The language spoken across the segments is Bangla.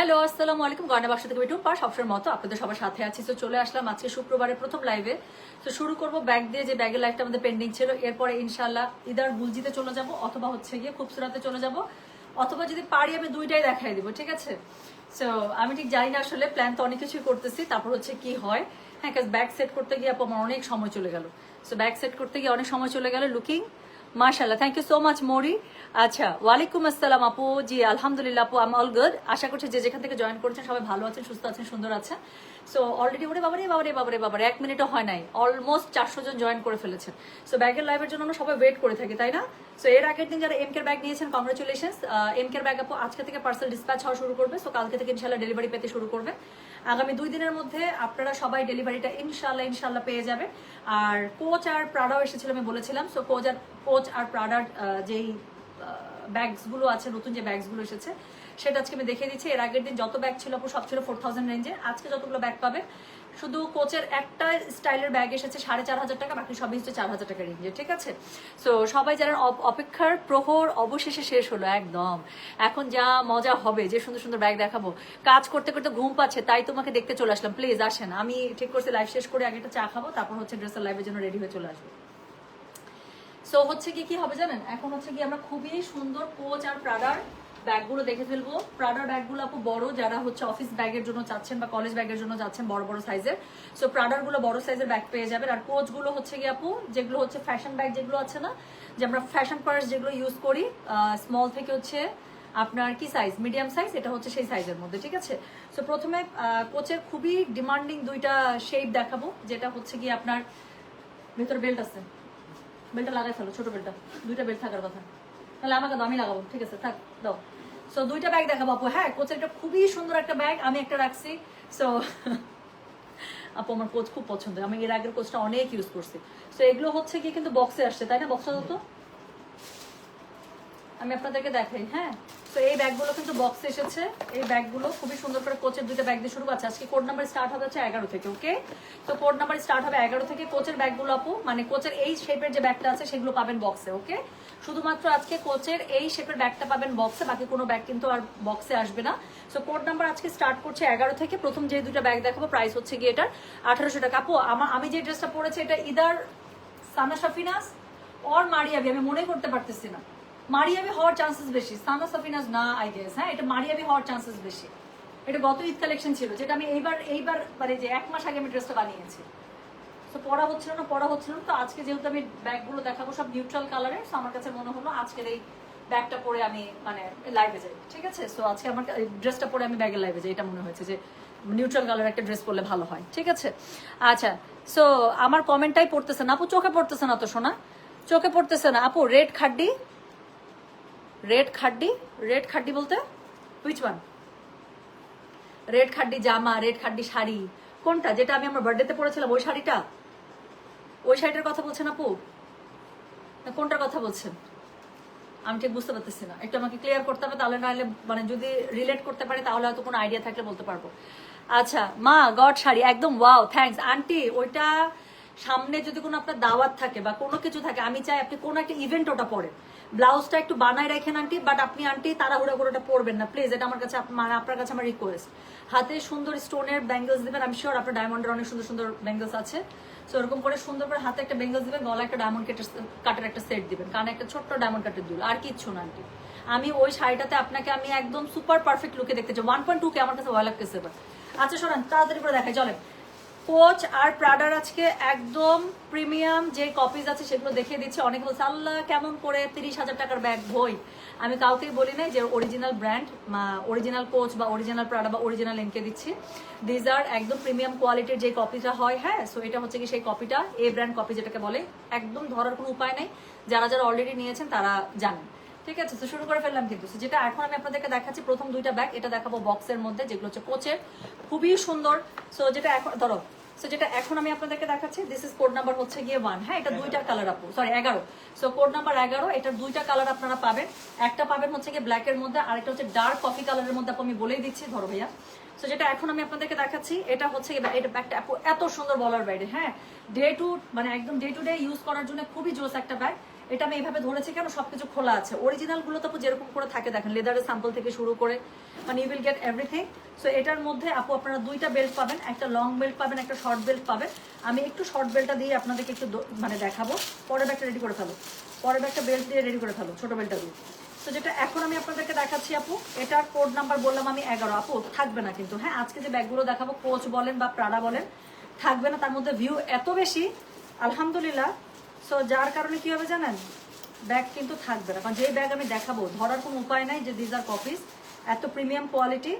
হ্যালো, আসসালামু আলাইকুম। গয়না বাক্স থেকে টুম্পা সবসময় মতো আপনাদের সবার সাথে আছি। তো চলে আসলাম আজকে শুক্রবারের প্রথম লাইভে তো শুরু করব ব্যাগ দিয়ে, যে ব্যাগের লাইফটা আমাদের পেন্ডিং ছিল। এরপরে ইনশাল্লাহ ইদার বুলজিতে চলে যাব অথবা হচ্ছে গিয়ে খুবসুরাতে চলে যাব। অথবা যদি পারি, আমি দুইটাই দেখাই দিব, ঠিক আছে? সো আমি ঠিক জানি না আসলে প্ল্যান তো অনেক কিছুই করতেছি। তারপর হচ্ছে কি হয়? হ্যাঁ ব্যাগ সেট করতে গিয়ে আমার অনেক সময় চলে গেল। সো ব্যাগ সেট করতে গিয়ে অনেক সময় চলে গেল লুকিং মাশাল্লাহ থ্যাংক ইউ সো মাচ মরি। আচ্ছা ওয়ালাইকুম আসসালাম আপু। জি, আলহামদুলিল্লাহ আপু আম অল গুড আশা করছি যে যেখান থেকে জয়েন করেছেন সবাই ভালো আছেন, সুস্থ আছেন, সুন্দর আছেন। সো অলরেডি ওরে বাবারে বাবারে বাবারে বাবারে, এক মিনিটও হয় নাই। অলমোস্ট চারশো জন জয়েন করে ফেলেছেন। সো ব্যাগের লাইভের জন্য আমরা সবাই ওয়েট করে থাকি, তাই না? সো এর আগের দিন যারা এম কের ব্যাগ নিয়েছেন কংগ্রেচুলেশন এম কের ব্যাগ আপু আজকে থেকে পার্সেল ডিসপ্যাচ হওয়া শুরু করবে। সো কালকে থেকে ইনশাল্লাহ ডেলিভারি পেতে শুরু করবে। আগামী দুই দিনের মধ্যে আপনারা সবাই ডেলিভারিটা ইনশাল্লাহ ইনশাল্লাহ পেয়ে যাবে আর কোচ আর প্রাডাও এসেছিল, আমি বলেছিলাম। সো কোচ আর কোচ আর প্রাডার যেই ব্যাগসগুলো আছে, নতুন যে ব্যাগসগুলো এসেছে সেটা আজকে আমি দেখে দিচ্ছি। এর আগের দিন যত ব্যাগ ছিল আপু, সব ছিল ফোর থাউজেন্ড রেঞ্জে আজকে যতগুলো ব্যাগ পাবে শুধু কোচের একটা স্টাইলের ব্যাগ এসেছে সাড়ে চার হাজার টাকা, বাকি সবই হচ্ছে চার হাজার টাকা রেঞ্জে ঠিক আছে? সো সবাই অপ- অপেক্ষার প্রহর অবশেষে শেষ হলো, একদম। এখন যা মজা হবে, যে সুন্দর সুন্দর ব্যাগ দেখাবো। কাজ করতে করতে ঘুম পাচ্ছে, তাই তোমাকে দেখতে চলে আসলাম। প্লিজ আসেন। আমি ঠিক করছি লাইভ শেষ করে আগে একটা চা খাব, তারপর হচ্ছে ড্রেসের লাইভের জন্য রেডি হয়ে চলে আসব। সো হচ্ছে কি কি হবে জানেন? এখন হচ্ছে কি আমরা খুবই সুন্দর কোচ আর প্রাডার ব্যাগগুলো দেখে ফেলব। প্রাডার ব্যাগগুলো আপু বড় যারা হচ্ছে অফিস ব্যাগের জন্য চাচ্ছেন বা কলেজ ব্যাগের জন্য যাচ্ছেন বড় বড় সাইজের সো প্রাডারগুলো বড় সাইজের ব্যাগ পেয়ে যাবেন। আর কোচগুলো হচ্ছে কি আপু যেগুলো হচ্ছে ফ্যাশন ব্যাগ যেগুলো আছে না যে আমরা ফ্যাশন পার্স যেগুলো ইউজ করি স্মল থেকে হচ্ছে আপনার কি সাইজ মিডিয়াম সাইজ এটা হচ্ছে সেই সাইজের মধ্যে ঠিক আছে? সো প্রথমে কোচের খুবই ডিমান্ডিং দুইটা শেপ দেখাবো যেটা হচ্ছে কি আপনার ভেতর বেল্ট আছে। বেল্টটা লাগাই ফেলো ছোট বেল্টটা দুইটা বেল্ট থাকার কথা। তাহলে আমাকে দাও, আমি লাগাবো ঠিক আছে? থাক দাও। সো দুইটা ব্যাগ দেখাবো আপু। হ্যাঁ কোচের একটা খুবই সুন্দর একটা ব্যাগ আমি একটা রাখছি। সো আপু, আমার কোচ খুব পছন্দ আমি এর আগের কোচটা অনেক ইউজ করছি। সো এগুলো হচ্ছে কি কিন্তু বক্সে আসছে, তাই না? বক্সটা তো? আমি আপনাদেরকে দেখাই হ্যাঁ? তো এই ব্যাগগুলো কিন্তু বক্সে এসেছে। এই ব্যাগগুলো খুবই সুন্দর করে কোচের দুইটা ব্যাগ দিয়ে শুরু করছে। আজকে কোড নাম্বার স্টার্ট হবে হচ্ছে এগারো থেকে ওকে তো কোড নাম্বার স্টার্ট হবে এগারো থেকে কোচের ব্যাগগুলো আপু মানে কোচের এই শেপের যে ব্যাগটা আছে, সেগুলো পাবেন বক্সে ওকে শুধুমাত্র আজকে কোচের এই শেপের ব্যাগটা পাবেন বক্সে বাকি কোনো ব্যাগ কিন্তু আর বক্সে আসবে না। সো কোড নাম্বার আজকে স্টার্ট করছে এগারো থেকে, প্রথম যে দুটো ব্যাগ দেখাবো প্রাইস হচ্ছে গিয়ে এটার আঠারোশো টাকা। আপু আমার আমি যে ড্রেসটা পরেছি, এটা either Sana Safina's or Maria B, আমি মনে করতে পারতেছি না। মারিয়াবি হওয়ার চান্সেস বেশি। সানা সাফিনাস না আই গেস হ্যাঁ? এটা মারিয়াবি হওয়ার চান্সেস বেশি। এটা গত ঈদ কালেকশন ছিল, যেটা আমি এইবার এইবার মানে যে এক মাস আগে আমি ড্রেসটা বানিয়েছি। তো পড়া হচ্ছিল না, পড়া হচ্ছিল না, তো আজকে যেহেতু আমি ব্যাগগুলো দেখাবো সব নিউট্রাল কালারের তো আমার কাছে মনে হলো আজকের এই ব্যাগটা পরে আমি মানে লাইভে যাই, ঠিক আছে? সো আজকে আমার ড্রেসটা পরে আমি ব্যাগে লাইভে যাই, এটা মনে হয়েছে যে নিউট্রাল কালার একটা ড্রেস পরলে ভালো হয়, ঠিক আছে? আচ্ছা সো আমার কমেন্টটাই পড়তেছে না, আপু, চোখে পড়তেছে না তো শোনা চোখে পড়তেছে না। আপু রেড খাড্ডি রেড খাড্ডি রেড খাড্ডি বলতে হুইচ ওয়ান রেড খাড্ডি জামা রেড খাড্ডি শাড়ি কোনটা? যেটা আমি আমার বার্থডেতে পরেছিলাম ওই শাড়িটা? ওই শাড়িটার কথা বলছেন আপু? না, কোনটার কথা বলছেন? আমি ঠিক বুঝতে পারতেছি না। একটু আমাকে ক্লিয়ার করতে হবে, তাহলে নাহলে মানে যদি রিলেট করতে পারি, তাহলে হয়তো কোনো আইডিয়া থাকলে বলতে পারব। আচ্ছা মা, গড শাড়ি, একদম ওয়াও থ্যাঙ্কস আন্টি ওইটা সামনে যদি কোনো আপনার দাওয়াত থাকে বা কোনো কিছু থাকে, আমি চাই আপনি কোনো একটা ইভেন্ট ওটা পড়েন। ব্লাউজটা একটু বানায় রাখেন আন্টি বাট আপনি আন্টি তাড়াহুড়া করে ওটা পরবেন না। প্লিজ এটা আমার কাছে মানে আপনার কাছে আমার রিকোয়েস্ট হাতে সুন্দর স্টোনের ব্যাঙ্গেলস দেবেন আমি শিওর আপনার ডায়মন্ডের অনেক সুন্দর সুন্দর ব্যাঙ্গেলস আছে। সো এরকম করে সুন্দর করে হাতে একটা বেঙ্গলস দিবেন গলা একটা ডায়মন্ড কাটের একটা সেট দিবেন কারণ একটা ছোট্ট ডায়মন্ড কাটের দুল আর কিচ্ছু না আন্টি। আমি ওই শাড়িটাতে আপনাকে, আমি একদম সুপার পারফেক্ট লুকে দেখতে চাই। ওয়ান পয়েন্ট টু কে আমার কাছে ভয় লাগতেছে আচ্ছা শোনেন তাড়াতাড়ি করে দেখাই, চলেন। কোচ আর প্রাডার আজকে একদম প্রিমিয়াম যে কপিজ আছে সেগুলো দেখিয়ে দিচ্ছে। অনেকে বলছে আল্লাহ কেমন করে তিরিশ হাজার টাকার ব্যাগ বই? আমি কাউকেই বলি নাই যে অরিজিনাল ব্র্যান্ড অরিজিনাল কোচ বা অরিজিনাল প্রাডা বা অরিজিনাল এনকে দিচ্ছি। দিজ আর একদম প্রিমিয়াম কোয়ালিটির যে কপিটা হয় হ্যাঁ? সো এটা হচ্ছে কি সেই কপিটা এ ব্র্যান্ড কপি যেটাকে বলে। একদম ধরার কোনো উপায় নেই। যারা যারা অলরেডি নিয়েছেন তারা জানেন। ঠিক আছে? তো শুরু করে ফেললাম কিন্তু। যেটা এখন আমি আপনাদেরকে দেখাচ্ছি, প্রথম দুইটা ব্যাগ এটা দেখাবো বক্সের মধ্যে, যেগুলো হচ্ছে কোচের। খুবই সুন্দর। সো যেটা এখন, ধরো সো যেটা এখন আমি আপনাদেরকে দেখাচ্ছি দিস ইজ কোড নাম্বার হচ্ছে গিয়ে ওয়ান হ্যাঁ এটা দুইটা কালার আপু সরি এগারো। সো কোড নাম্বার এগারো এটার দুইটা কালার আপনারা পাবেন। একটা পাবেন হচ্ছে গিয়ে ব্ল্যাকের মধ্যে আর একটা হচ্ছে ডার্ক কফি কালারের মধ্যে আপু আমি বলেই দিচ্ছি ধরো ভাইয়া। সো যেটা এখন আমি আপনাদেরকে দেখাচ্ছি এটা হচ্ছে কি, এটা ব্যাগটা এত সুন্দর বলার বাইরে হ্যাঁ। ডে টু মানে একদম ডে টু ডে ইউজ করার জন্য খুবই জোস একটা ব্যাগ এটা আমি এইভাবে ধরেছি কেন? সবকিছু খোলা আছে। অরিজিনালগুলো তো যেরকম করে থাকে, দেখেন লেদারের স্যাম্পল থেকে শুরু করে মানে you will get everything so এটার মধ্যে আপু আপনারা দুইটা বেল্ট পাবেন, একটা লং বেল্ট পাবেন, একটা শর্ট বেল্ট পাবেন। আমি একটু শর্ট বেল্টটা দিয়ে আপনাদেরকে একটু মানে দেখাবো। পরের ব্যাগটা রেডি করে ফেলো। পরের ব্যাগটা বেল্ট দিয়ে রেডি করে ফেলো, ছোট বেল্টটা দিয়ে। তো যেটা এখন আমি আপনাদেরকে দেখাচ্ছি আপু, এটার কোড নাম্বার বললাম আমি এগারো। আপু, থাকবে না কিন্তু হ্যাঁ? আজকে যে ব্যাগগুলো দেখাবো কোচ বলেন বা প্রাডা বলেন, থাকবে না। তার মধ্যে ভিউ এত বেশি, আলহামদুলিল্লাহ সো যার কারণে কি হবে জানেন? ব্যাগ কিন্তু থাকবে না। কারণ যে ব্যাগ আমি দেখাবো, ধরার কোনো উপায় নাই যে দিজ আর কপিস এত প্রিমিয়াম কোয়ালিটি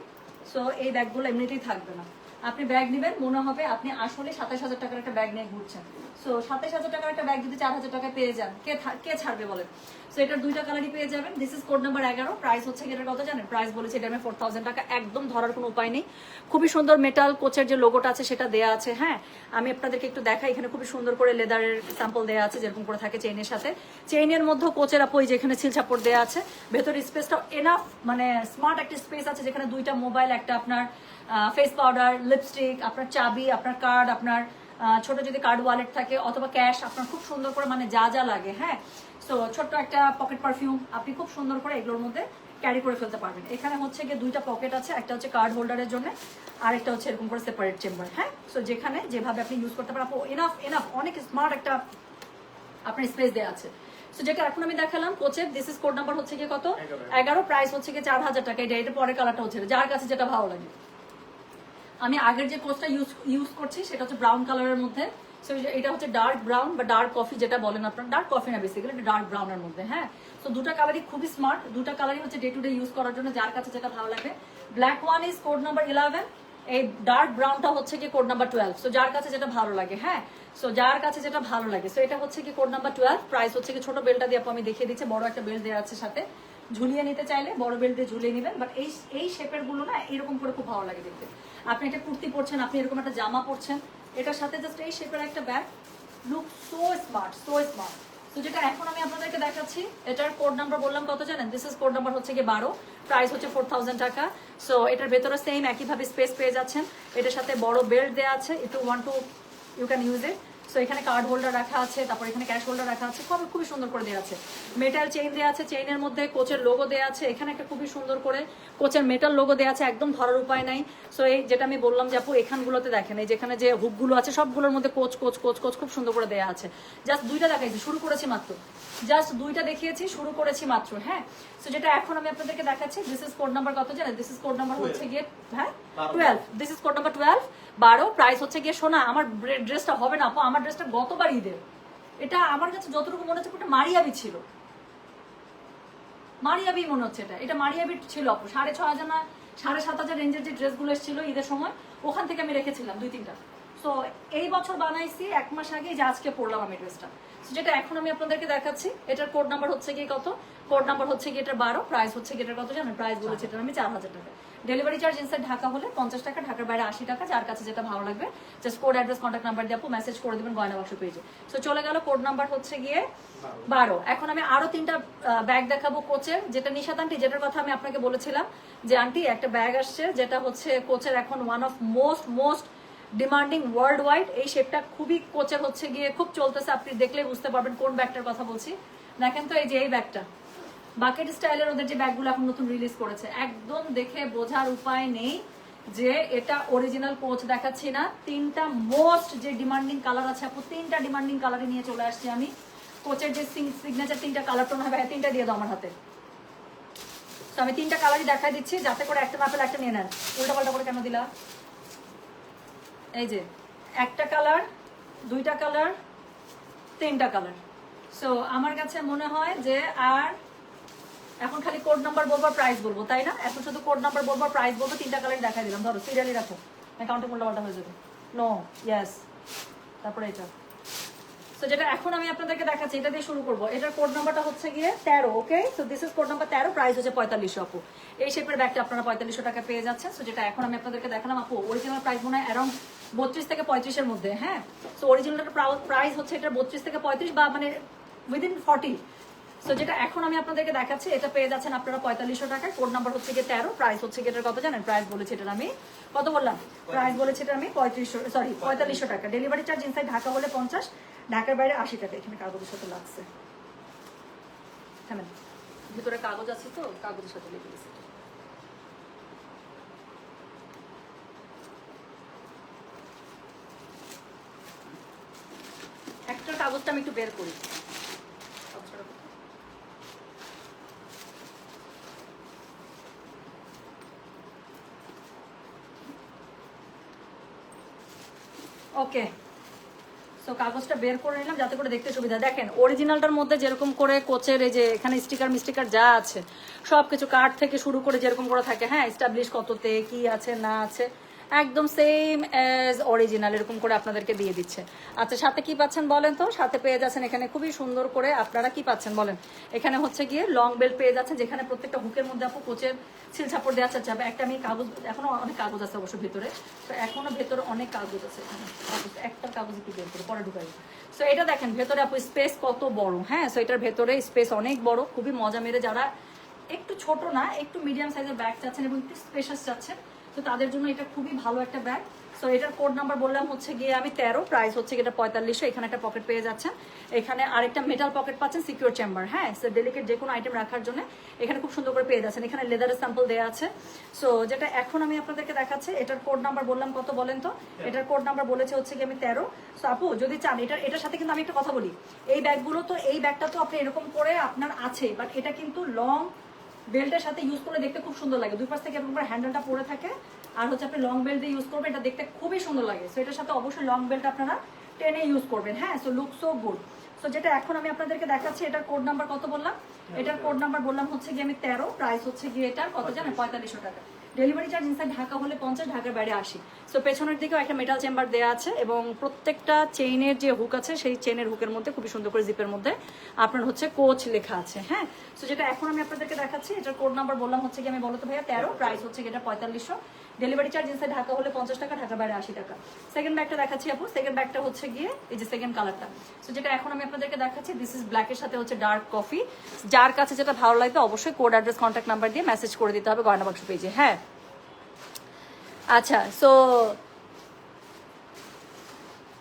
সো এই ব্যাগগুলো এমনিতেই থাকবে না। আপনি ব্যাগ নেবেন, মনে হবে আপনি আসলে সাতাশ হাজার টাকার একটা ব্যাগ নিয়ে ঘুরছেন। সো সাতাশ হাজার টাকার একটা ব্যাগ যদি চার হাজার টাকায় পেয়ে যান, কে ছাড়বে বলেন? সো এটার দুইটা কালারই পেয়ে যাবেন। দিস ইজ কোড নাম্বার এগারো। প্রাইস হচ্ছে এটার কত জানেন? প্রাইস বলেছে এটা আমি ফোর থাউজেন্ড টাকা। একদম ধরার কোনো উপায় নেই। খুবই সুন্দর মেটাল কোচের যে লোগোটা আছে, সেটা দেয়া আছে হ্যাঁ? আমি আপনাদেরকে একটু দেখাই। এখানে খুবই সুন্দর করে লেদারের স্যাম্পল দেওয়া আছে, যেরকম করে থাকে চেইনের সাথে। চেইনের মধ্যেও কোচের আপু এই যেখানে সিল চাপড় দেওয়া আছে। ভেতর স্পেসটা এনাফ মানে স্মার্ট একটা স্পেস আছে, যেখানে দুইটা মোবাইল একটা আপনার ফেস পাউডার লিপস্টিক আপনার চাবি আপনার কার্ড আপনার ছোট যদি কার্ড ওয়ালেট থাকে অথবা ক্যাশ আপনার খুব সুন্দর করে মানে যা যা লাগে হ্যাঁ? তো ছোট্ট একটা পকেট পারফিউম আপনি খুব সুন্দর করে এগুলোর মধ্যে ক্যারি করে ফেলতে পারবেন। এখানে হচ্ছে গিয়ে দুইটা পকেট আছে একটা হচ্ছে কার্ড হোল্ডারের জন্য আর একটা হচ্ছে এরকম করে সেপারেট চেম্বার হ্যাঁ? সো যেখানে যেভাবে আপনি ইউজ করতে পারেন এনাফ এনাফ অনেক স্মার্ট একটা আপনার স্পেস দেওয়া আছে। সো যেটা এখন আমি দেখালাম কোচের দিস ইজ কোড নাম্বার হচ্ছে গিয়ে কত? এগারো। প্রাইস হচ্ছে গিয়ে চার হাজার টাকা। এটা এটা পরের কালারটা হচ্ছে যার কাছে যেটা ভালো লাগে। আমি আগের যে কোচটা ইউজ ইউজ করছি, সেটা হচ্ছে ব্রাউন কালারের মধ্যে। সো এটা হচ্ছে ডার্ক ব্রাউন বা ডার্ক কফি যেটা বলেন আপনার। ডার্ক কফি না বেসিক্যালি এটা ডার্ক ব্রাউনের মধ্যে হ্যাঁ? সো দুটা কালারই খুবই স্মার্ট দুটা কালারই হচ্ছে ডে টু ডে ইউজ করার জন্য যার কাছে যেটা ভালো লাগে। Black one is code number eleven এই ডার্ক ব্রাউনটা হচ্ছে কি কোড নাম্বার টুয়েলভ সো যার কাছে যেটা ভালো লাগে হ্যাঁ? সো যার কাছে যেটা ভালো লাগে সো এটা হচ্ছে কি কোড নাম্বার টুয়েলভ প্রাইস হচ্ছে কি ছোট বেলটা দিয়ে আমি দেখিয়ে দিচ্ছি, বড় একটা বেল্ট দেওয়া আছে সাথে। ঝুলিয়ে নিতে চাইলে, বড় বেল্ট দিয়ে ঝুলিয়ে নেবেন বাট এই এই শেপেরগুলো না, এরকম করে খুব ভালো লাগে দেখতে। আপনি একটা কুর্তি পরছেন, আপনি এরকম একটা জামা পরছেন, এটার সাথে জাস্ট এই শেপের একটা bag look so smart so smart তো যেটা এখন আমি আপনাদেরকে দেখাচ্ছি, এটার কোড নাম্বার বললাম কত জানেন? দিস ইজ কোড নাম্বার হচ্ছে গিয়ে বারো প্রাইস হচ্ছে ফোর থাউজেন্ড টাকা। সো এটার ভেতরে সেম একইভাবে স্পেস পেয়ে যাচ্ছেন। এটার সাথে বড় বেল্ট দেওয়া আছে if you want to you can use it so এখানে কার্ড হোল্ডার রাখা আছে, তারপর এখানে ক্যাশ হোল্ডার রাখা আছে খুবই খুবই সুন্দর করে দেওয়া আছে। মেটাল চেইন দেওয়া আছে চেইনের মধ্যে কোচের লোগো দেওয়া আছে, এখানে একটা খুবই সুন্দর করে কোচের মেটাল লোগো দেওয়া আছে, একদম ধরার উপায় নাই। সো এই যেটা আমি বললাম যে আপু, এখানগুলোতে দেখেন, এই যেখানে যে হুকগুলো আছে, সবগুলোর মধ্যে কোচ কোচ কোচ কোচ খুব সুন্দর করে দেওয়া আছে। জাস্ট দুইটা দেখাইছি, শুরু করেছি মাত্র। জাস্ট দুইটা দেখিয়েছি, শুরু করেছি মাত্র হ্যাঁ? সো যেটা এখন আমি আপনাদেরকে দেখাচ্ছি দিস ইজ কোড নাম্বার কত জানেন? দিস ইজ কোড নাম্বার হচ্ছে গিয়ে হ্যাঁ? Twelve this is code number twelve বারো প্রাইস হচ্ছে গিয়ে শোনা আমার ড্রেসটা হবে না আপু আমার ড্রেসটা গতবার ঈদের। এটা আমার কাছে যতটুকু মনে হচ্ছে ওটা মারিয়াবি ছিল। মারিয়াবি মনে হচ্ছে এটা। এটা মারিয়াবি ছিল আপু। সাড়ে ছ হাজার না সাড়ে সাত হাজার রেঞ্জের যে ড্রেসগুলো এসেছিল ঈদের সময় ওখান থেকে আমি রেখেছিলাম দুই তিনটা। সো এই বছর বানাইছি এক মাস আগে যে আজকে পড়লাম আমি ড্রেসটা যেটা এখন আমি আপনাদেরকে দেখাচ্ছি এটার কোড নাম্বার হচ্ছে গিয়ে কত? কোড নাম্বার হচ্ছে গিয়ে এটার বারো প্রাইস হচ্ছে গিয়ে এটার কত জানেন? প্রাইস বলেছি এটার আমি চার হাজার টাকা। ডেলিভারি চার্জ ইনসাইড ঢাকা হলে পঞ্চাশ টাকা ঢাকার বাইরে আশি টাকা যার কাছে যেটা ভালো লাগবে just code address contact number দিয়ে আপু মেসেজ করে দেবেন গয়না বাক্স পেজে সো চলে গেল কোড নাম্বার হচ্ছে গিয়ে বারো। এখন আমি আরও তিনটা ব্যাগ দেখাবো কোচের যেটা নিশাত আন্টি যেটার কথা আমি আপনাকে বলেছিলাম যে আন্টি একটা ব্যাগ আসছে যেটা হচ্ছে কোচের এখন one of most most demanding worldwide এই শেপটা খুবই কোচে হচ্ছে গিয়ে, খুব চলতেছে, আপনি দেখলে বুঝতে পারবেন কোন ব্যাগটার কথা বলছি। দেখেন তো এই যে এই ব্যাগটা। বাকেট স্টাইলের ওদের যে ব্যাগগুলো এখন নতুন রিলিজ করেছে, একদম দেখে বোঝার উপায় নেই যে এটা অরিজিনাল কোচ দেখাচ্ছি না। তিনটা মোস্ট যে ডিমান্ডিং কালার আছে, আপু, তিনটা ডিমান্ডিং কালারে নিয়ে চলে আসছি আমি। কোচের যে সিগনেচার তিনটা কালার টোন হবে তিনটা দিয়ে দাও আমার হাতে। তো আমি তিনটা কালারই দেখাই দিচ্ছি, যাতে করে একটা না পেলে একটা নিয়ে নেন। উল্টা পাল্টা করে কেন দিলা? এই যে, একটা কালার দুইটা কালার তিনটা কালার সো আমার কাছে মনে হয় যে আর এখন খালি কোড নাম্বার বলব প্রাইস বলব, তাই না? এখন শুধু কোড নাম্বার বলব প্রাইস বলব, তিনটা কালার দেখাই দিলাম। ধরো সিরিয়ালি রাখো। অ্যাকাউন্টে উল্টা হয়ে যাবে। নো ইয়েস তারপরে এটা। সো যেটা এখন আমি আপনাদেরকে দেখাচ্ছি, এটা দিয়ে শুরু করব। এটার কোড নাম্বারটা হচ্ছে গিয়ে তেরো ওকে তো দিস ইজ কোড নাম্বার তেরো প্রাইস হচ্ছে পঁয়তাল্লিশশো আপু। এই শেপের ব্যাগটা আপনারা পঁয়তাল্লিশশো টাকা পেয়ে যাচ্ছেন। তো যেটা এখন আমি আপনাদেরকে দেখালাম, আপু অরিজিনাল প্রাইস মনে হয় অ্যারাউন্ড বত্রিশ থেকে পঁয়ত্রিশের মধ্যে হ্যাঁ? তো অরিজিনাল প্রাইস হচ্ছে এটা বত্রিশ থেকে পঁয়ত্রিশ বা মানে উইদিন ফর্টি সো যেটা এখন আমি আপনাদেরকে দেখাচ্ছি, এটা পেয়ে যাচ্ছেন আপনারা পঁয়তাল্লিশশো টাকায়। কোড নাম্বার হচ্ছে গিয়ে তেরো প্রাইস হচ্ছে গিয়ে এটার কত জানেন? প্রাইস বলেছে এটা আমি। কত বললাম? প্রাইস বলেছে এটা আমি পঁয়ত্রিশশো সরি পঁয়তাল্লিশশো টাকা। ডেলিভারি চার্জ ইনসাইড ঢাকা হলে পঞ্চাশ, ঢাকার বাইরে আশি টাকা এখানে কাগজের সাথে লাগছে। হ্যাঁ ভিতরে কাগজ আছে তো, কাগজের সাথে লিখে দিচ্ছি একটা কাগজটা আমি একটু বের করি। ওকে সো কাগজটা বের করে নিলাম যাতে করে দেখতে সুবিধা দেখেন অরিজিনালটার মধ্যে যেরকম করে কোচের এই যে এখানে স্টিকার মিস্টিকার যা আছে, সবকিছু কার্ড থেকে শুরু করে যেরকম করে থাকে হ্যাঁ এস্টাবলিশ কততে, কি আছে, না আছে একদম সেম অ্যাজ অরিজিনাল এরকম করে আপনাদেরকে দিয়ে দিচ্ছে। আচ্ছা সাথে কি পাচ্ছেন বলেন তো? সাথে পেয়ে যাচ্ছেন এখানে খুবই সুন্দর করে। আপনারা কি পাচ্ছেন বলেন? এখানে হচ্ছে গিয়ে লং বেল্ট পেয়ে যাচ্ছেন, যেখানে প্রত্যেকটা হুকের মধ্যে আপু কোচের সিল ছাপড় দেওয়া যাবে একটা আমি কাগজ, এখনও অনেক কাগজ আছে অবশ্য ভেতরে। তো এখনও ভেতরে অনেক কাগজ আছে একটা কাগজ একটু বের করে, পরে ঢুকাই। সো এটা দেখেন, ভেতরে আপু স্পেস কত বড় হ্যাঁ? সো এটার ভেতরে স্পেস অনেক বড়, খুবই মজা মেরে যারা একটু ছোট না, একটু মিডিয়াম সাইজের ব্যাগ চাচ্ছেন এবং একটু স্পেশাস চাচ্ছেন তো তাদের জন্য এটা খুবই ভালো একটা ব্যাগ সো এটার কোড নাম্বার বললাম হচ্ছে গিয়ে আমি তেরো প্রাইস হচ্ছে গিয়ে এটা পঁয়তাল্লিশশো এখানে একটা পকেট পেয়ে যাচ্ছেন। এখানে আরেকটা মেটাল পকেট পাচ্ছেন সিকিউর চেম্বার হ্যাঁ সো ডেলিকেট যে কোনো আইটেম রাখার জন্য এখানে খুব সুন্দর করে পেয়ে যাচ্ছেন। এখানে লেদারের স্যাম্পল দেওয়া আছে। সো যেটা এখন আমি আপনাদেরকে দেখাচ্ছি এটার কোড নাম্বার বললাম কত বলেন তো? এটার কোড নাম্বার বলেছে হচ্ছে কি আমি তেরো। সো আপু যদি চান এটার এটার সাথে কিন্তু আমি একটা কথা বলি। এই ব্যাগগুলো তো এই ব্যাগটা তো আপনি এরকম করে আপনার আছে বাট এটা কিন্তু লং বেল্টের সাথে ইউজ করে দেখতে খুব সুন্দর লাগে। দুই পাশ থেকে করে হ্যান্ডেলটা পরে থাকে। আর হচ্ছে আপনি লং বেল্ট দিয়ে ইউজ করবেন এটা দেখতে খুবই সুন্দর লাগে। সো এটার সাথে অবশ্যই লং বেল্ট আপনারা টেনে ইউজ করবেন। হ্যাঁ so look so good so যেটা এখন আমি আপনাদেরকে দেখাচ্ছি এটার কোড নাম্বার কত বললাম? এটার কোড নাম্বার বললাম হচ্ছে গিয়ে আমি তেরো প্রাইস হচ্ছে গিয়ে এটার কত জানেন? পঁয়তাল্লিশশো টাকা। ডেলিভারি চার্জ ইনসাইড ঢাকা হলে পঞ্চাশ ঢাকার বাইরে আসি সো পেছনের দিকেও একটা মেটাল চেম্বার দেওয়া আছে এবং প্রত্যেকটা চেইনের যে হুক আছে, সেই চেইনের হুকের মধ্যে খুবই সুন্দর করে জিপের মধ্যে আপনার হচ্ছে কোচ লেখা আছে হ্যাঁ? সো যেটা এখন আমি আপনাদেরকে দেখাচ্ছি, এটার কোড নাম্বার বললাম হচ্ছে কি আমি বলতো ভাইয়া, তেরো প্রাইস হচ্ছে এটা পঁয়তাল্লিশশো। ডেলিভারি চার্জ ইনসাইড ঢাকা হলে পঞ্চাশ টাকা ঢাকার বাইরে আশি টাকা। সেকেন্ড ব্যাগটা দেখাচ্ছি আপু সেকেন্ড ব্যাগটা হচ্ছে গিয়ে এই যে সেকেন্ড কালারটা সো যেটা এখন আমি আপনাদেরকে দেখাচ্ছি দিস ইজ ব্ল্যাকের সাথে হচ্ছে ডার্ক কফি যার কাছে যেটা ভালো লাগবে, অবশ্যই কোড অ্যাড্রেস কন্ট্যাক্ট নাম্বার দিয়ে মেসেজ করে দিতে হবে গয়না বাক্স পেজে হ্যাঁ? আচ্ছা সো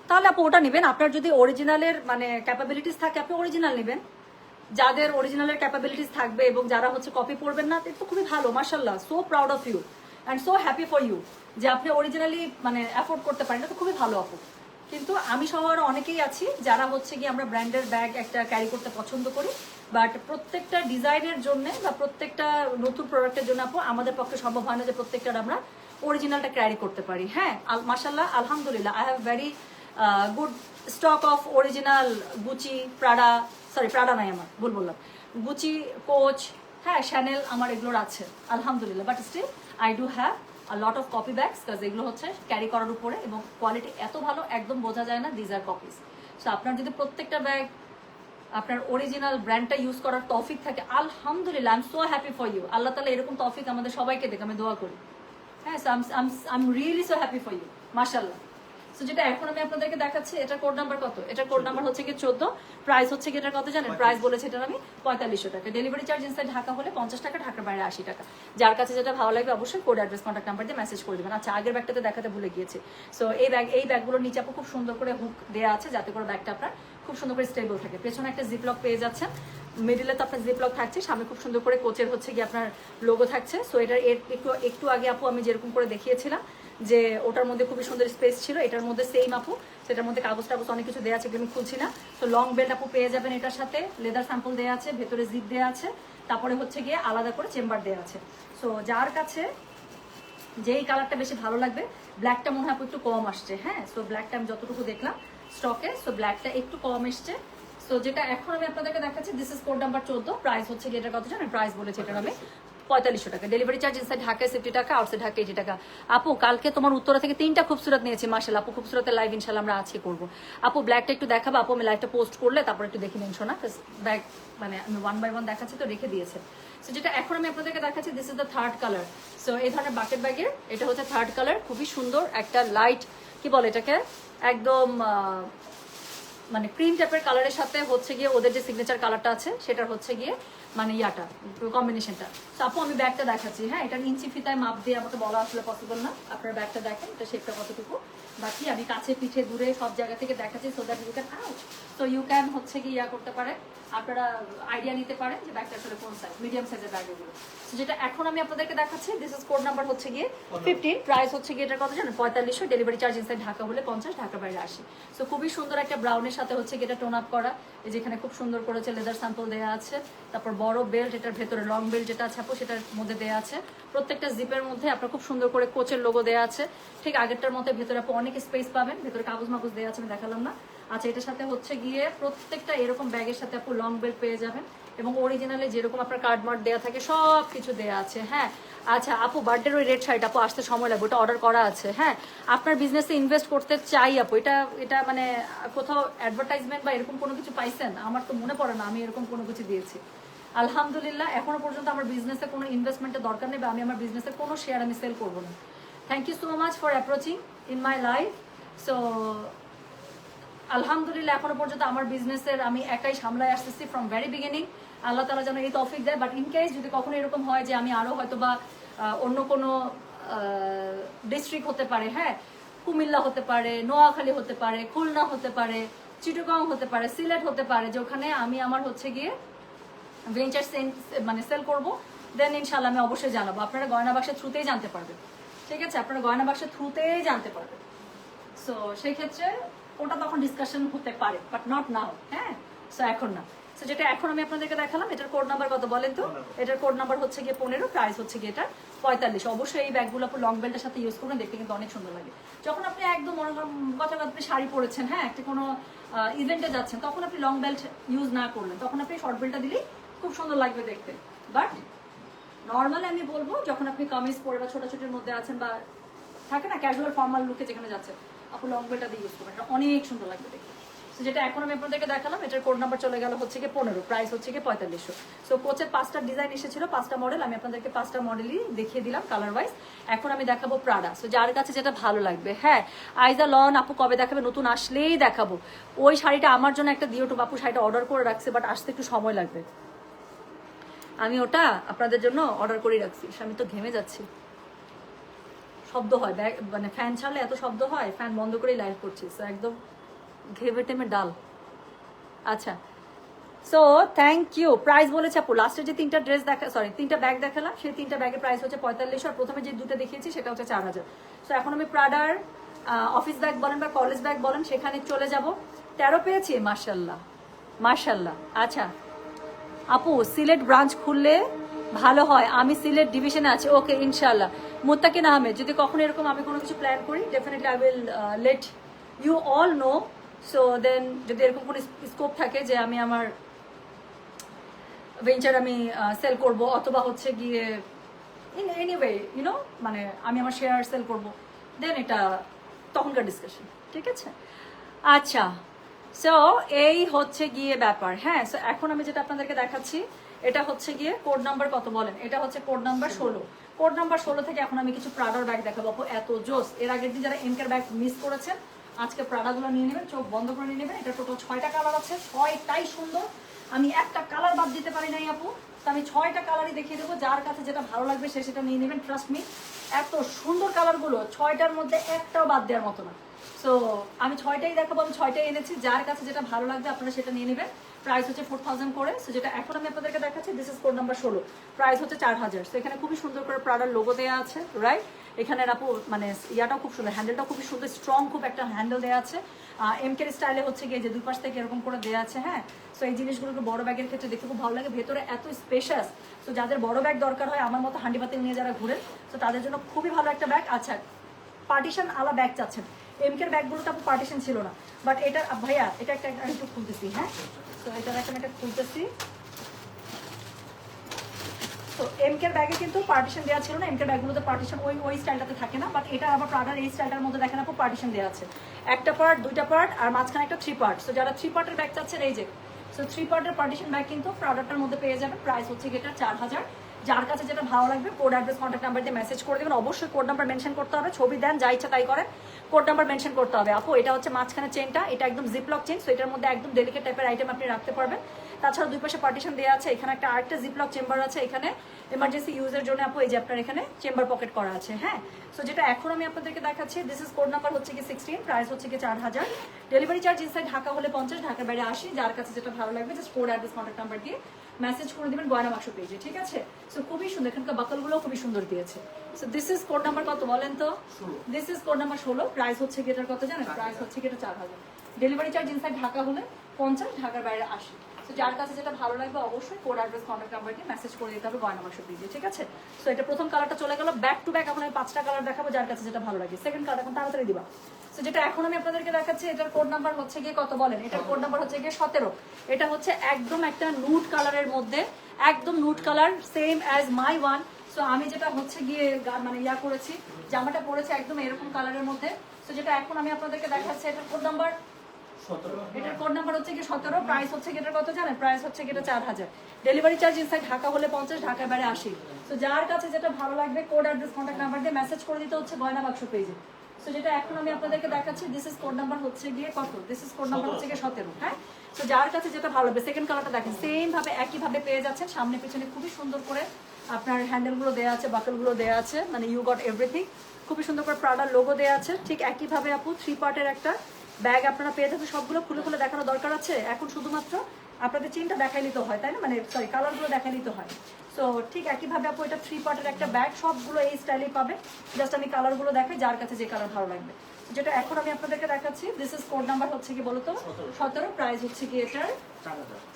তাহলে আপু ওটা নেবেন। আপনার যদি অরিজিনালের মানে ক্যাপাবিলিটিস থাকে, আপনি অরিজিনাল নেবেন। যাদের অরিজিনালের ক্যাপাবিলিটিস থাকবে এবং যারা হচ্ছে কপি পড়বেন না তো খুবই ভালো মার্শাল্লাহ so proud of you and so happy for you যে আপনি অরিজিনালি মানে অ্যাফোর্ড করতে পারেন। এটা তো খুবই ভালো আপু। কিন্তু আমি সহ আরও অনেকেই আছি যারা হচ্ছে কি আমরা ব্র্যান্ডের ব্যাগ একটা ক্যারি করতে পছন্দ করি। বাট প্রত্যেকটা ডিজাইনের জন্য বা প্রত্যেকটা নতুন প্রোডাক্টের জন্য আপু, আমাদের পক্ষে সম্ভব হয় না যে প্রত্যেকটা আমরা অরিজিনালটা ক্যারি করতে পারি। হ্যাঁ মাসাল্লাহ আলহামদুলিল্লাহ I have very good stock of original Gucci Prada sorry Prada নাই আমার, ভুল বললাম। গুচি কোচ হ্যাঁ শ্যানেল আমার এগুলোর আছে, আলহামদুলিল্লাহ but still I do have a lot of copy bags কাজ এগুলো হচ্ছে ক্যারি করার উপরে এবং কোয়ালিটি এত ভালো, একদম বোঝা যায় না দিজ আর কপিস সো আপনার যদি প্রত্যেকটা ব্যাগ আপনার অরিজিনাল ব্র্যান্ডটা ইউজ করার তৌফিক থাকে, আলহামদুলিল্লাহ I am so happy for you আল্লাহ তালা এরকম তৌফিক আমাদের সবাইকে দেখ, আমি দোয়া করি। হ্যাঁ so I am really so happy for you মাশাল্লাহ সো যেটা এখন আমি আপনাদেরকে দেখাচ্ছি এটা কোড নাম্বার কত? এটা কোড নাম্বার হচ্ছে কি চোদ্দ প্রাইস হচ্ছে কি এটার কত জানেন? প্রাইস বলেছে এটার আমি পঁয়তাল্লিশশো টাকা। ডেলিভারি চার্জ ইনসাইড ঢাকা হলে পঞ্চাশ টাকা ঢাকার বাইরে আশি টাকা। যার কাছে যেটা ভালো লাগবে অবশ্যই কোড অ্যাড্রেস কন্ট্যাক্ট নাম্বার দিয়ে মেসেজ করে দেবেন। আচ্ছা আগের ব্যাগটাতে দেখাতে ভুলে গিয়েছি। সো এই ব্যাগ এই ব্যাগগুলোর নিচে আপু খুব সুন্দর করে হুক দেওয়া আছে যাতে করে ব্যাগটা আপনার খুব সুন্দর করে স্টেবল থাকে। পেছনে একটা জিপলক পেয়ে যাচ্ছেন। মিডিলে তো আপনার জিপলক থাকছে। সামনে খুব সুন্দর করে কোচের হচ্ছে গিয়ে আপনার লোগো থাকছে। সো এটার এর একটু একটু আগে আপু আমি যেরকম করে দেখিয়েছিলাম যে ওটার মধ্যে খুবই সুন্দর স্পেস ছিল, এটার মধ্যে সেম আপু। সেটার মধ্যে কাগজ টাগজ অনেক কিছু দেওয়া আছে আমি খুলছি না। তো লং বেল্ট আপু পেয়ে যাবেন এটার সাথে। লেদার স্যাম্পল দেওয়া আছে, ভেতরে জিপ দেওয়া আছে। তারপরে হচ্ছে গিয়ে আলাদা করে চেম্বার দেওয়া আছে। সো যার কাছে যেই কালারটা বেশি ভালো লাগবে ব্ল্যাকটা মনে হয় আপু একটু কম আসছে। হ্যাঁ? সো ব্ল্যাকটা আমি যতটুকু দেখলাম স্টকে সো ব্ল্যাকটা একটু কম এসছে। সো যেটা এখন আমি আপনাদেরকে দেখাচ্ছি দিস ইজ কোড নাম্বার চোদ্দ প্রাইস হচ্ছে এটার কত জানেন প্রাইস বলেছে এটার আমি পঁয়তাল্লিশশো টাকা। ডেলিভারি চার্জ ইনসাইড ঢাকায় সিফটি টাকা আউটসাইড ঢাকা এইটি টাকা। আপু, কালকে তোমার উত্তরা থেকে তিনটা খুবসুরত নিয়েছি মার্শাল আপু, খুবসুরতের লাইভ ইনশাল্লাহ আমরা আজকে করব। আপু ব্ল্যাকটা একটু দেখাবো? আপু, আমি লাইভটা পোস্ট করলে তারপর একটু দেখে নিন শোনা ব্যাগ মানে আমি ওয়ান বাই ওয়ান দেখাচ্ছি তো, রেখে দিয়েছে। সো যেটা এখন আমি আপনাদেরকে দেখাচ্ছি this is the third colour so এই ধরনের বাকেট ব্যাগের এটা হচ্ছে থার্ড কালার খুবই সুন্দর, একটা লাইট কি বলে এটাকে? একদম মানে ক্রিম টাইপের কালারের সাথে হচ্ছে গিয়ে ওদের যে সিগনেচার কালারটা আছে সেটা হচ্ছে গিয়ে মানে ইয়াটা কম্বিনেশনটা তো আপু আমি ব্যাগটা দেখাচ্ছি। হ্যাঁ এটা ইঞ্চি ফিতায় মাপ দিয়ে আমাকে বলা আসলে পসিবল না। আপনার ব্যাগটা দেখেন এটা শেপটা কতটুকু। বাকি আমি কাছে পিঠে দূরে সব জায়গা থেকে দেখাচ্ছি so that you can out তো ইউ ক্যান হচ্ছে কি ইয়া করতে পারে আপনারা আইডিয়া নিতে পারেন যে ব্যাগটা আসলে কোন সাইজ মিডিয়াম সাইজের ব্যাগ এগুলো। যেটা এখন আমি আপনাদেরকে দেখাচ্ছি দিস ইজ কোড নাম্বার হচ্ছে গিয়ে ফিফটিন প্রাইস হচ্ছে গিয়ে এটার কত জানেন পঁয়তাল্লিশশো। ডেলিভারি চার্জ ইনসাইড ঢাকা হলে পঞ্চাশ ঢাকা বাইরে আসে সো খুবই সুন্দর একটা ব্রাউনের সাথে হচ্ছে গিয়ে এটা টোন আপ করা। এই যেখানে খুব সুন্দর করেছে লেদার স্যাম্পল দেওয়া আছে। তারপর বড় বেল্ট এটার ভেতরে লং বেল্ট যেটা আছে আপু, সেটার মধ্যে দেওয়া আছে। প্রত্যেকটা জিপের মধ্যে আপনার খুব সুন্দর করে কোচের লোগো দেওয়া আছে। ঠিক আগেরটার মধ্যে ভেতরে আপু অনেক স্পেস পাবেন, ভেতরে কাগজ মাগজ দেওয়া আছে, আমি দেখালাম না। আচ্ছা এটার সাথে হচ্ছে গিয়ে প্রত্যেকটা এরকম ব্যাগের সাথে আপু লং বেল্ট পেয়ে যাবেন এবং অরিজিনালে যেরকম আপনার কার্ড মার্ড দেওয়া থাকে সব কিছু দেওয়া আছে হ্যাঁ। আচ্ছা আপু বার্থডের ওই রেড শাড়িটা আপু, আসতে সময় লাগবে, ওটা অর্ডার করা আছে হ্যাঁ। আপনার বিজনেসে ইনভেস্ট করতে চাই আপু, এটা এটা মানে কোথাও অ্যাডভার্টাইজমেন্ট বা এরকম কোনো কিছু পাইছেন? আমার তো মনে পড়ে না, আমি এরকম কোনো কিছু দিয়েছি। আলহামদুলিল্লাহ, এখনও পর্যন্ত আমার বিজনেসে কোনো ইনভেস্টমেন্টের দরকার নেই বা আমি আমার বিজনেসে কোনো শেয়ার আমি সেল করব না। Thank you so much for approaching in my life so আলহামদুলিল্লাহ, এখনও পর্যন্ত আমার বিজনেসের আমি একাই সামলায় আসতেছি ফ্রম ভেরি বিগিনিং আল্লাহ তালা যেন এই তফিক দেয়। বাট ইন কেস যদি কখনো এরকম হয় যে আমি আরও হয়তো বা অন্য কোনো ডিস্ট্রিক্ট হতে পারে হ্যাঁ? কুমিল্লা হতে পারে, নোয়াখালী হতে পারে, খুলনা হতে পারে চিটগাঁও হতে পারে, সিলেট হতে পারে যে ওখানে আমি আমার হচ্ছে গিয়ে ভেঞ্চার মানে সেল করব দেন ইনশাল্লাহ আমি অবশ্যই জানাব। আপনারা গয়না বাক্সের থ্রুতেই জানতে পারবেন। ঠিক আছে? আপনারা গয়না বাক্সের থ্রুতেই জানতে পারবেন। সো সেই ক্ষেত্রে ওটা তখন ডিসকাশন হতে পারে বাট নট নাও হ্যাঁ? সো এখন না। সো যেটা এখন আমি আপনাদেরকে দেখালাম, এটার কোড নাম্বার কত বলেন তো? এটার কোড নাম্বার হচ্ছে গিয়ে পনেরো প্রাইস হচ্ছে গিয়ে এটা পঁয়তাল্লিশ। অবশ্যই এই ব্যাগগুলো আপনি লং বেল্টের সাথে ইউজ করবেন, দেখতে কিন্তু অনেক সুন্দর লাগে। যখন আপনি একদম কথা আপনি শাড়ি পরেছেন হ্যাঁ? একটা কোনো ইভেন্টে যাচ্ছেন, তখন আপনি লং বেল্ট ইউজ না করলেন। তখন আপনি শর্ট বেল্টটা দিলেই খুব সুন্দর লাগবে দেখতে। বাট নর্মালি আমি বলব, যখন আপনি কামিজ পরে বা ছোটাছুটির মধ্যে আছেন বা থাকে না ক্যাজুয়াল ফর্মাল লুকে যেখানে যাচ্ছে আপনি লং বেলটা দিয়ে ইউজ করবেন। এটা অনেক সুন্দর লাগবে দেখতে। So, যেটা এখন আমি আপনাদেরকে দেখালাম, এটার কোড নাম্বার চলে গেল হচ্ছে কি পনেরো প্রাইস হচ্ছে কি পঁয়তাল্লিশশো। সো কোচের পাঁচটা ডিজাইন এসেছিল, পাঁচটা মডেল আমি আপনাদেরকে পাঁচটা মডেলই দেখিয়ে দিলাম কালার ওয়াইজ এখন আমি দেখাবো প্রাডা সো যার কাছে যেটা ভালো লাগবে হ্যাঁ আইজা লন আপু কবে দেখাবে, নতুন আসলেই দেখাবো। ওই শাড়িটা আমার জন্য একটা দিও টু বাপু শাড়িটা অর্ডার করে রাখছে বাট আসতে একটু সময় লাগবে। আমি ওটা আপনাদের জন্য অর্ডার করে রাখছি। আমি তো ঘেমে যাচ্ছি। শব্দ হয়। ব্যাগ মানে ফ্যান ছাড়লে এত শব্দ হয় ফ্যান বন্ধ করেই লাইভ করছি। সো একদম ঘেমে টেমে ডাল। আচ্ছা। সো থ্যাংক ইউ প্রাইস বলেছে আপু। লাস্টে যে তিনটা ড্রেস দেখা সরি তিনটা ব্যাগ দেখালাম, সেই তিনটা ব্যাগের প্রাইস হচ্ছে পঁয়তাল্লিশ আর প্রথমে যে দুটো দেখিয়েছি, সেটা হচ্ছে চার হাজার। সো এখন আমি প্রাডার অফিস ব্যাগ বলেন বা কলেজ ব্যাগ বলেন, সেখানে চলে যাব। তেরো পেয়েছি মার্শাল্লাহ মার্শাল্লাহ আচ্ছা। আপু, সিলেট ব্রাঞ্চ খুললে ভালো হয়। আমি সিলেট ডিভিশনে আছি। ওকে ইনশাল্লাহ মুত্তাকিন আহমেদ যদি কখনো এরকম আমি কোনো কিছু প্ল্যান করি definitely I will let you all know so then যদি এরকম কোনো স্কোপ থাকে যে আমি আমার ভেঞ্চার আমি সেল করব, অথবা হচ্ছে গিয়ে ইন এনি ওয়ে ইউনো মানে আমি আমার শেয়ার সেল করব দেন এটা তখনকার ডিসকাশন ঠিক আছে? আচ্ছা সো এই হচ্ছে গিয়ে ব্যাপার হ্যাঁ? সো এখন আমি যেটা আপনাদেরকে দেখাচ্ছি, এটা হচ্ছে গিয়ে কোড নাম্বার কত বলেন? এটা হচ্ছে কোড নাম্বার ষোলো। কোড নাম্বার ষোলো থেকে এখন আমি কিছু প্রাডার ব্যাগ দেখাবো। এত জোস। এর আগের দিন যারা এমকের ব্যাগ মিস করেছেন, আজকে প্রাডাগুলো নিয়ে নেবেন, চোখ বন্ধ করে নিয়ে নেবেন। এটা টোটাল ছয়টা কালার আছে, ছয়টাই সুন্দর। আমি একটা কালার বাদ দিতে পারি নাই, আপু। তো আমি ছয়টা কালারই দেখিয়ে দেবো। যার কাছে যেটা ভালো লাগবে সে সেটা নিয়ে নেবেন ট্রাস্ট মি এত সুন্দর কালারগুলো ছয়টার মধ্যে একটাও বাদ দেওয়ার মতো না। সো আমি ছয়টাই দেখাবো, আমি ছয়টাই এনেছি। যার কাছে যেটা ভালো লাগবে, আপনারা সেটা নিয়ে নেবেন। প্রাইস হচ্ছে ফোর থাউজেন্ড করে। সো যেটা এখন আমি আপনাদেরকে দেখাচ্ছি দিস ইজ কোড নাম্বার ষোলো। প্রাইস হচ্ছে চার হাজার। সো এখানে খুবই সুন্দর করে প্রাডার লোগো দেওয়া আছে রাইট এখানে আপু মানে ইয়াটাও খুব সুন্দর হ্যান্ডেলটাও খুবই সুন্দর স্ট্রং খুব একটা হ্যান্ডেল দেওয়া আছে। এমকের স্টাইলে হচ্ছে গিয়ে যে দুই পাশ থেকে এরকম করে দেওয়া আছে হ্যাঁ? সো এই জিনিসগুলোকে বড় ব্যাগের ক্ষেত্রে দেখতে খুব ভালো লাগে। ভেতরে এত স্পেশাস তো যাদের বড় ব্যাগ দরকার হয়, আমার মতো হান্ডি পাতিল নিয়ে যারা ঘুরেন তো তাদের জন্য খুবই ভালো একটা ব্যাগ আচ্ছা পার্টিশন আলা ব্যাগ চাচ্ছেন। এমকের ব্যাগগুলো তো পার্টিশন ছিল না। বাট এটা, ভাইয়া, এটা একটা একটু খুলতেছি হ্যাঁ? তো এটা এখন এটা খুলতেছি। তো এমকের ব্যাগে কিন্তু পার্টিশন দেওয়া ছিল না। এমকের ব্যাগগুলোতে পার্টিশন ওই ওই স্টাইলটাতে থাকে না। বাট এটা আবার প্রাডার এই স্টাইলটার মধ্যে দেখেন আপু পার্টিশন দেওয়া আছে। একটা পার্ট দুইটা পার্ট আর মাঝখানে একটা থ্রি পার্ট সো যারা থ্রি পার্টের ব্যাগ চাচ্ছেন, এই যে সো থ্রি পার্টের পার্টিশন ব্যাগ কিন্তু প্রোডাক্টের মধ্যে পেয়ে যাবেন। প্রাইস হচ্ছে এটা চার হাজার। যার কাছে যেটা ভালো লাগবে কোড অ্যাড্রেস কন্ট্যাক্ট নাম্বার দিয়ে মেসেজ করে দেবেন। অবশ্যই কোড নাম্বার মেনশন করতে হবে, ছবি দেন, যা ইচ্ছা তাই করেন কোড নাম্বার মেনশন করতে হবে। আপু, এটা হচ্ছে মাঝখানে চেনটা এটা একদম জিপলক চেন সো এটার মধ্যে একদম ডেলিকেট টাইপের আইটেম আপনি রাখতে পারবেন। তাছাড়া দুই পাশে পার্টিশন দেওয়া আছে, এখানে একটা আরেকটা জিপলক চেম্বার আছে, এখানে এমার্জেন্সি ইউজের জন্য আপু, এই যে আপনার এখানে চেম্বার পকেট করা আছে হ্যাঁ? সো যেটা এখন আমি আপনাদেরকে দেখাচ্ছি দিস ইজ কোড নাম্বার হচ্ছে কি সিক্সটিন প্রাইস হচ্ছে কি চার হাজার। ডেলিভারি চার্জ ইনসাইড ঢাকা হলে পঞ্চাশ, ঢাকার বাইরে আসি যার কাছে যেটা ভালো লাগবে just code address contact number দিয়ে মেসেজ করে দেবেন গয়না বাক্স পেজে ঠিক আছে? সো খুবই সুন্দর। এখানকার বাকলগুলো খুবই সুন্দর দিয়েছে। So this is code number কত বলেন তো? দিস ইজ কোড নাম্বার ষোলো। প্রাইস হচ্ছে কি এটার কত জানেন? প্রাইস হচ্ছে কি এটা চার হাজার। ডেলিভারি চার্জ ইনসাইড ঢাকা হলে পঞ্চাশ ঢাকার বাইরে আসি তো যার কাছে যেটা ভালো লাগবে অবশ্যই কোড অ্যাড্রেস কন্ট্যাক্ট নাম্বার দিয়ে মেসেজ করে দিতে হবে গয়না বাক্স পেজে ঠিক আছে? সো এটা প্রথম কালারটা চলে গেল। ব্যাক টু ব্যাক এখন আমি পাঁচটা কালার দেখাবো যার কাছে যেটা ভালো লাগে। সেকেন্ড কালার এখন তাড়াতাড়ি দিবা। তো যেটা এখন আমি আপনাদেরকে দেখাচ্ছি এটার কোড নাম্বার হচ্ছে গিয়ে কত বলেন? এটার কোড নাম্বার হচ্ছে গিয়ে সতেরো। এটা হচ্ছে একদম একটা নুট কালারের মধ্যে একদম nude colour same as my one so আমি যেটা হচ্ছে গিয়ে মানে ইয়া করেছি জামাটা পরেছে একদম এরকম কালারের মধ্যে। তো যেটা এখন আমি আপনাদেরকে দেখাচ্ছি এটার কোড নাম্বার এটার কোড নাম্বার হচ্ছে কি সতেরো প্রাইস হচ্ছে কি এটার কত জানেন? প্রাইস হচ্ছে কি এটা চার হাজার। ডেলিভারি চার্জ ইনসাইড ঢাকা হলে পঞ্চাশ বাইরে আশি। তো যার কাছে যেটা ভালো লাগবে কোড অ্যাড্রেস কন্ট্যাক্ট নাম্বার দিয়ে মেসেজ করে দিতে হচ্ছে গয়না বাক্স পেজে তো যেটা এখন আমি আপনাদেরকে দেখাচ্ছি দিস ইজ কোড নাম্বার হচ্ছে গিয়ে কত? দিস ইজ কোড নাম্বার হচ্ছে গিয়ে সতেরো। হ্যাঁ? তো যার কাছে যেটা ভালো লাগবে সেকেন্ড কালারটা দেখেন সেম ভাবে একই ভাবে পেয়ে যাচ্ছেন। সামনে পিছনে খুবই সুন্দর করে আপনার হ্যান্ডেলগুলো দেওয়া আছে বাকলগুলো দেওয়া আছে মানে ইউ গট এভরিথিং খুবই সুন্দর করে প্রাডার লোগো দেওয়া আছে ঠিক একইভাবে আপু থ্রি পার্টের একটা ব্যাগ আপনারা পেয়ে যাবেন। সবগুলো খুলে খুলে দেখানো দরকার আছে। এখন শুধুমাত্র আপনাদের চেনটা দেখাই নিতে হয় তাই না? মানে সরি কালারগুলো দেখাই নিতে হয়। সো ঠিক একইভাবে আপু এটা থ্রি পার্টের একটা ব্যাগ সবগুলো এই স্টাইলেই পাবে। জাস্ট আমি কালারগুলো দেখাই যার কাছে যে কালার ভালো লাগবে। যেটা এখন আমি আপনাদেরকে দেখাচ্ছি দিস ইজ কোড নাম্বার হচ্ছে কি বলতো? সতেরো। প্রাইস হচ্ছে কি এটার?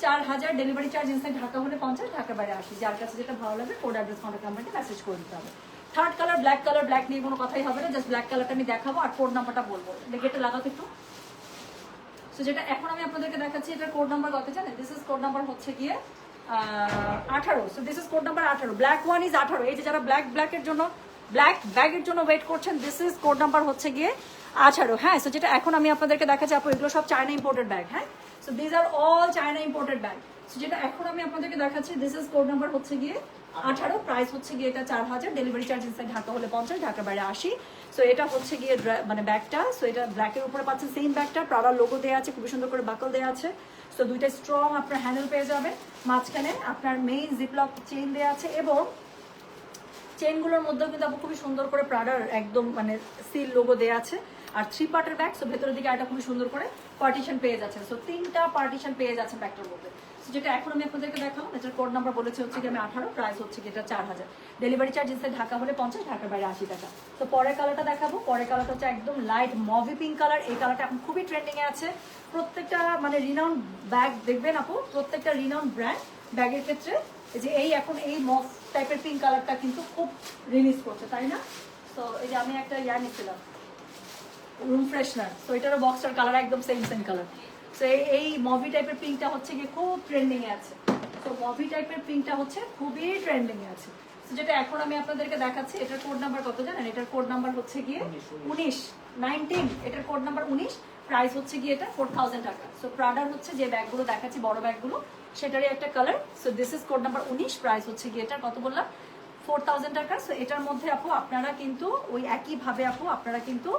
চার হাজার। ডেলিভারি চার্জ ইনসাইড ঢাকা হলে পঞ্চাশ ঢাকা বাইরে আসি যার কাছে যেটা ভালো লাগবে কোড অ্যাড্রেস কন্ট্যাক্ট নাম্বারটি মেসেজ করে দিতে হবে। Third colour black colour black নিয়ে কোনো কথাই হবে না জাস্ট ব্ল্যাক কালারটা আমি দেখাবো আর কোড নাম্বারটা বলব। দেখে গেটে লাগাতে একটু। সো যেটা এখন আমি আপনাদেরকে দেখাচ্ছি, এটার কোড নাম্বার কত জানেন? দিস ইজ কোড নাম্বার হচ্ছে গিয়ে আঠারো। So this is code number আঠারো। ব্ল্যাক ওয়ান ইজ আঠারো। এই যে যারা ব্ল্যাক ব্ল্যাকের জন্য ব্ল্যাক ব্যাগের জন্য ওয়েট করছেন দিস ইজ কোড নাম্বার হচ্ছে গিয়ে আঠারো। হ্যাঁ সো যেটা এখন আমি আপনাদেরকে দেখাচ্ছি, আপু, এগুলো সব চায়না ইম্পোর্টেড ব্যাগ হ্যাঁ? So these are all China imported bag so যেটা এখন আমি আপনাদেরকে দেখাচ্ছি দিস ইজ কোড নাম্বার হচ্ছে গিয়ে আঠারো। প্রাইস হচ্ছে গিয়ে এটা চার হাজার। ডেলিভারি চার্জ ঢাকা হলে পঞ্চাশ, ঢাকার বাইরে আশি। সো এটা হচ্ছে গিয়ে মানে ব্যাগটা। সো এটা ব্ল্যাকের উপরে পাচ্ছেন সেম ব্যাগটা। প্রাড়া লোগো দেওয়া আছে, খুবই সুন্দর করে বাকল দেওয়া আছে। সো দুইটা স্ট্রং আপনার হ্যান্ডেল পেয়ে যাবে মাঝখানে আপনার মেইন জিপলক চেইন দেওয়া আছে এবং চেনগুলোর মধ্যেও কিন্তু আপু খুবই সুন্দর করে প্রাডার একদম মানে সিল লোগো দেওয়া আছে। আর থ্রি পার্টের ব্যাগ সো ভেতরের দিকে একটা খুবই সুন্দর করে পার্টিশন পেয়ে যাচ্ছে সো তিনটা পার্টিশন পেয়ে যাচ্ছে ব্যাগটার মধ্যে। যেটা এখন আমি আপনাদেরকে দেখালাম, এটার কোড নাম্বার বলেছে হচ্ছে কি আমি আঠারো প্রাইস হচ্ছে কি এটা চার হাজার। ডেলিভারি চার্জ ইনসাইড ঢাকা হলে পঞ্চাশ, ঢাকার বাইরে আশি টাকা। তো পরের কালারটা দেখাবো। পরের কালারটা হচ্ছে একদম লাইট মভি পিঙ্ক কালার এই কালারটা এখন খুবই ট্রেন্ডিং এ আছে। প্রত্যেকটা মানে রিনাউন্ড ব্যাগ দেখবেন আপু, প্রত্যেকটা রিনাউন্ড ব্র্যান্ড ব্যাগের ক্ষেত্রে যে এই এখন এই মফ টাইপের পিঙ্ক কালারটা কিন্তু খুব রিলিজ করছে, তাই না? তো এই যে আমি একটা ইয়া নিয়েছিলাম রুম ফ্রেশনার তো এটারও বক্সটার কালার একদম সেম সেম কালার তো এই মভি টাইপের পিঙ্কটা হচ্ছে কি খুব ট্রেন্ডিং এ আছে। তো মভি টাইপের পিঙ্কটা হচ্ছে খুবই ট্রেন্ডিং এ আছে। তো যেটা এখন আমি আপনাদেরকে দেখাচ্ছি এটার কোড নাম্বার কত জানেন? এটার কোড নাম্বার হচ্ছে গিয়ে উনিশ। নাইনটিন এটার কোড নাম্বার উনিশ প্রাইস হচ্ছে গিয়ে এটা ফোর থাউজেন্ড টাকা। সো প্রাডার হচ্ছে যে ব্যাগগুলো দেখাচ্ছি বড় ব্যাগগুলো সেটারই একটা colour so this is code number উনিশ প্রাইস হচ্ছে গিয়ে এটার কত বললাম? ফোর থাউজেন্ড টাকা। সো এটার মধ্যে আপু, আপনারা কিন্তু ওই একইভাবে আপু, আপনারা কিন্তু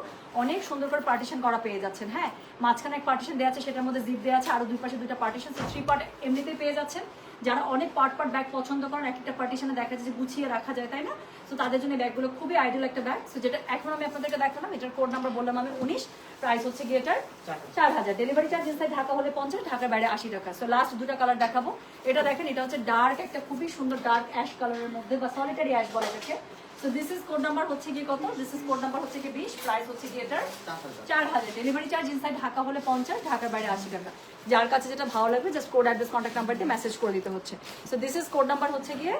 অনেক সুন্দর করে পার্টিশন করা পেয়ে যাচ্ছেন হ্যাঁ? মাঝখানে এক পার্টিশন দেওয়া আছে, সেটার মধ্যে জিপ দেওয়া আছে, আরও দুই পাশে দুইটা পার্টিশন থ্রি পার্ট এমনিতেই পেয়ে যাচ্ছেন। যারা অনেক পার্ট পার্ট ব্যাগ পছন্দ করেন এক একটা পার্টিশনে দেখা যাচ্ছে যে গুছিয়ে রাখা যায় তাই না? তো তাদের জন্য ব্যাগগুলো খুবই আইডিয়াল একটা ব্যাগ সো যেটা এখন আমি আপনাদেরকে দেখালাম এটার কোড নাম্বার বললাম আমি উনিশ। প্রাইস হচ্ছে গিয়ে এটার চার হাজার। ডেলিভারি চার্জ ইনসাইড ঢাকা হলে পঞ্চাশ ঢাকার বাইরে আশি টাকা। সো লাস্ট দুটা কালার দেখাবো। এটা দেখেন এটা হচ্ছে ডার্ক একটা খুবই সুন্দর ডার্ক অ্যাশ কালারের মধ্যে বা সলিটারি অ্যাশ বলা এটাকে। So this is code number হচ্ছে গিয়ে কত? দিস ইজ কোড নাম্বার হচ্ছে গিয়ে বিশ প্রাইস হচ্ছে গিয়ে এটার চার হাজার। ডেলিভারি চার্জ ইনসাইড ঢাকা হলে পঞ্চাশ, ঢাকার বাইরে আশি টাকা। যার কাছে যেটা ভালো লাগবে just code address contact number দিয়ে মেসেজ করে দিতে হচ্ছে। So this is code number হচ্ছে গিয়ে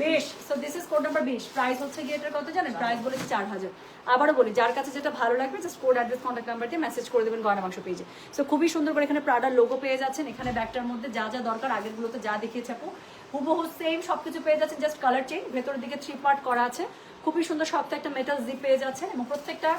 বিশ। So this is code number বিশ। প্রাইস হচ্ছে গিয়ে এটার কত জানেন? প্রাইস বলেছি চার হাজার। আবারও বলি, যার কাছে যেটা ভালো লাগবে just code address contact number দিয়ে মেসেজ করে দেবেন গয়না মাংস পেজে সো খুবই সুন্দর করে এখানে প্রাডার লোগো পেয়ে যাচ্ছেন। এখানে ব্যাগটার মধ্যে যা যা দরকার, আগেরগুলোতে যা দেখিয়েছে আপু হুবহু সেম সবকিছু পেয়ে যাচ্ছেন জাস্ট কালার চেঞ্জ ভেতরের দিকে থ্রি পার্ট করা আছে। খুবই সুন্দর শক্ত একটা মেটাল জিপ পেয়ে যাচ্ছেন এবং প্রত্যেকটা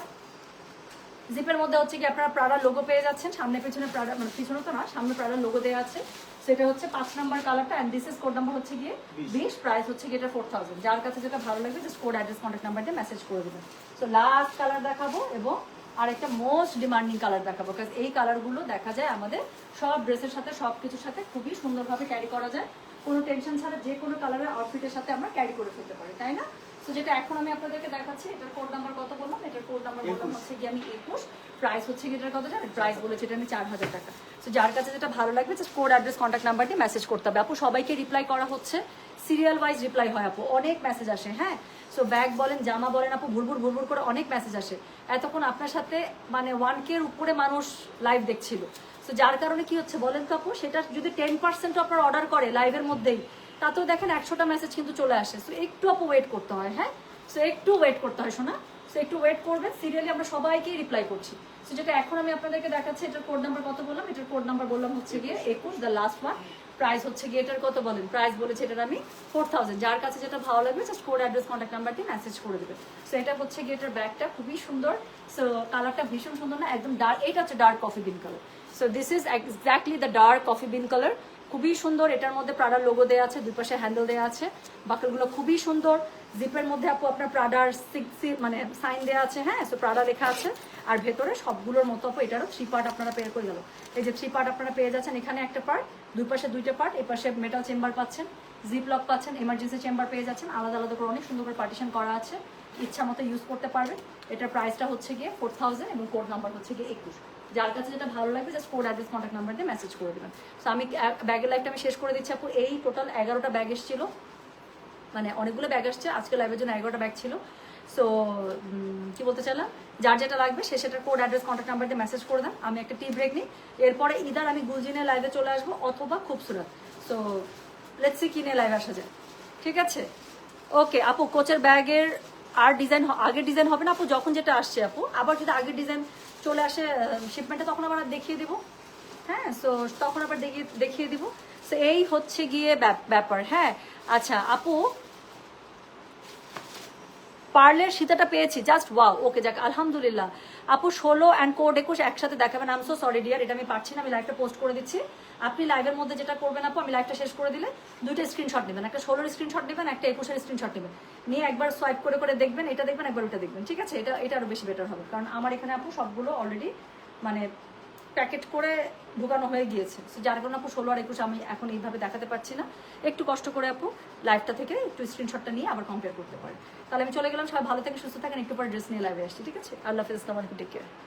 জিপের মধ্যে হচ্ছে কি আপনারা প্রাডার লোগো পেয়ে যাচ্ছেন। সামনে পিছনে প্রাডার মানে পিছনে তো না সামনে প্রাডার লোগো দেওয়া আছে। সেটা হচ্ছে পাঁচ নাম্বার কালারটা and this is code number হচ্ছে গিয়ে বিশ। প্রাইস হচ্ছে গিয়ে এটা ফোর থাউজেন্ড যার কাছে যেটা ভালো লাগবে just code address contact number দিয়ে মেসেজ করে দেবেন। সো লাস্ট কালার দেখাবো এবং আর একটা মোস্ট ডিমান্ডিং কালার দেখাবো কারণ এই কালারগুলো দেখা যায় আমাদের সব ড্রেসের সাথে সব কিছুর সাথে খুবই সুন্দরভাবে ক্যারি করা যায়। কোনো টেনশন ছাড়া যে কোনো কালারের আউটফিটের সাথে আমরা ক্যারি করে ফেলতে পারি তাই না? তো যেটা এখন আমি আপনাদেরকে দেখাচ্ছি এটার কোড নাম্বার কত বললাম? এটার কোড নাম্বার বললাম হচ্ছে গিয়ে আমি একুশ। প্রাইস হচ্ছে গিয়ে এটার কত জানেন? প্রাইস বলেছে এটা আমি চার হাজার টাকা। তো যার কাছে যেটা ভালো লাগবে just code address contact number দিয়ে মেসেজ করতে হবে। আপু সবাইকে রিপ্লাই করা হচ্ছে। সিরিয়াল ওয়াইজ রিপ্লাই হয় আপু। অনেক মেসেজ আসে হ্যাঁ? সো ব্যাগ বলেন জামা বলেন আপু ভুরভুর ভুরভুর করে অনেক মেসেজ আসে। এতক্ষণ আপনার সাথে মানে ওয়ান কে এর উপরে মানুষ লাইভ দেখছিল। সো যার কারণে কি হচ্ছে বলেন তো আপু? সেটা যদি টেন পার্সেন্ট আপনার অর্ডার করে লাইভের মধ্যেই, তাতেও দেখেন একশোটা মেসেজ কিন্তু চলে আসে। সো একটু আপু ওয়েট করতে হয় হ্যাঁ? সো একটু ওয়েট করতে হয়, শোনা। সো একটু ওয়েট করবেন। সিরিয়ালি আমরা সবাইকেই রিপ্লাই করছি। সো যেটা এখন আমি আপনাদেরকে দেখাচ্ছি, এটার কোড নাম্বার কত বললাম? এটার কোড নাম্বার বললাম হচ্ছে গিয়ে একুশ দ্য লাস্ট ওয়ান প্রাইস হচ্ছে গিয়ে এটার কত বলেন? প্রাইস বলেছে এটার আমি ফোর থাউজেন্ড যার কাছে যেটা ভালো লাগবে just code address contact number দিয়ে মেসেজ করে দেবে সো এটা হচ্ছে গিয়ে এটার ব্যাগটা খুবই সুন্দর। সো কালারটা ভীষণ সুন্দর না, একদম ডার্ক এটা হচ্ছে dark coffee bean colour so this is exactly the dark coffee bean colour খুবই সুন্দর, এটার মধ্যে প্রাডার লোগো দেওয়া আছে, দুই পাশে হ্যান্ডেল দেওয়া আছে। বাকলগুলো খুবই সুন্দর। জিপের মধ্যে আপু আপনার প্রাডার সিক্স মানে সাইন দেওয়া আছে হ্যাঁ? সো প্রাডা লেখা আছে। আর ভেতরে সবগুলোর মতো আপু এটারও থ্রি পার্ট আপনারা পেয়ে করে গেল। এই যে থ্রি পার্ট আপনারা পেয়ে যাচ্ছেন, এখানে একটা পার্ট দুই পাশে দুইটা পার্ট এই পাশে মেটাল চেম্বার পাচ্ছেন জিপ লক পাচ্ছেন এমার্জেন্সি চেম্বার পেয়ে যাচ্ছেন। আলাদা আলাদা করে অনেক সুন্দর করে পার্টিশন করা আছে। ইচ্ছা মতো ইউজ করতে পারবেন। এটার প্রাইসটা হচ্ছে গিয়ে ফোর থাউজেন্ড এবং কোড নাম্বার হচ্ছে গিয়ে একুশ। যার কাছে যেটা ভালো লাগবে just code address contact number দিয়ে মেসেজ করে দেবেন। সো আমি ব্যাগের লাইফটা আমি শেষ করে দিচ্ছি আপু। এই টোটাল এগারোটা ব্যাগ এসেছিল। মানে অনেকগুলো ব্যাগ আসছে। আজকে লাইভের জন্য এগারোটা ব্যাগ ছিল। সো কি বলতে চাইলাম? যার যেটা লাগবে সে সেটার কোড অ্যাড্রেস কন্ট্যাক্ট নাম্বার দিয়ে মেসেজ করে দেন। আমি একটা টি ব্রেক নিই। এরপরে ইদার আমি গুলজিনের লাইভে চলে আসব অথবা খুবসুরত। সো লেটস কিনে লাইভে আসা যায়। ঠিক আছে? ওকে আপু কোচের ব্যাগের আর ডিজাইন আগের ডিজাইন হবে না আপু, যখন যেটা আসছে আপু। আবার যদি আগের ডিজাইন চলে আসে শিপমেন্টে তখন আবার দেখিয়ে দিব। হ্যাঁ সো তখন আবার দেখিয়ে দেখিয়ে দিব। সো এই হচ্ছে গিয়ে ব্যাপ- ব্যাপার হ্যাঁ। আচ্ছা আপু পার্লের সীতাটা পেয়েছি জাস্ট ওয়াও ওকে যাক, আলহামদুলিল্লাহ। আপু, ষোলো অ্যান্ড কোড একুশ একসাথে দেখাবেন। আম সো সরি ডিয়ার এটা আমি পারছি না, আমি লাইভটা পোস্ট করে দিচ্ছি। আপনি লাইভের মধ্যে যেটা করবেন আপু, আমি লাইভটা শেষ করে দিলে দুইটা স্ক্রিনশট নেবেন, একটা ষোলোর স্ক্রিনশট নেবেন, একটা একুশের স্ক্রিনশট নেবেন। নিয়ে একবার সোয়াইপ করে করে দেখবেন, এটা দেখবেন, একবার ওটা দেখবেন, ঠিক আছে? এটা এটা আরও বেশি বেটার হবে, কারণ আমার এখানে আপু সবগুলো অলরেডি মানে প্যাকেট করে ঢুকানো হয়ে গিয়েছে। যার কারণে আপু ষোলো আর একুশ আমি এখন এইভাবে দেখাতে পারছি না। একটু কষ্ট করে আপু লাইভটা থেকে একটু স্ক্রিনশটটা নিয়ে আবার কম্পেয়ার করতে পারে তাহলে আমি চলে গেলাম, সবাই ভালো থেকে সুস্থ থাকেন, একটু পরে ড্রেস নিয়ে লাইভে আসছি, ঠিক আছে? আল্লাহ হাফিজ, আসসালামু আলাইকুম টেক কেয়ার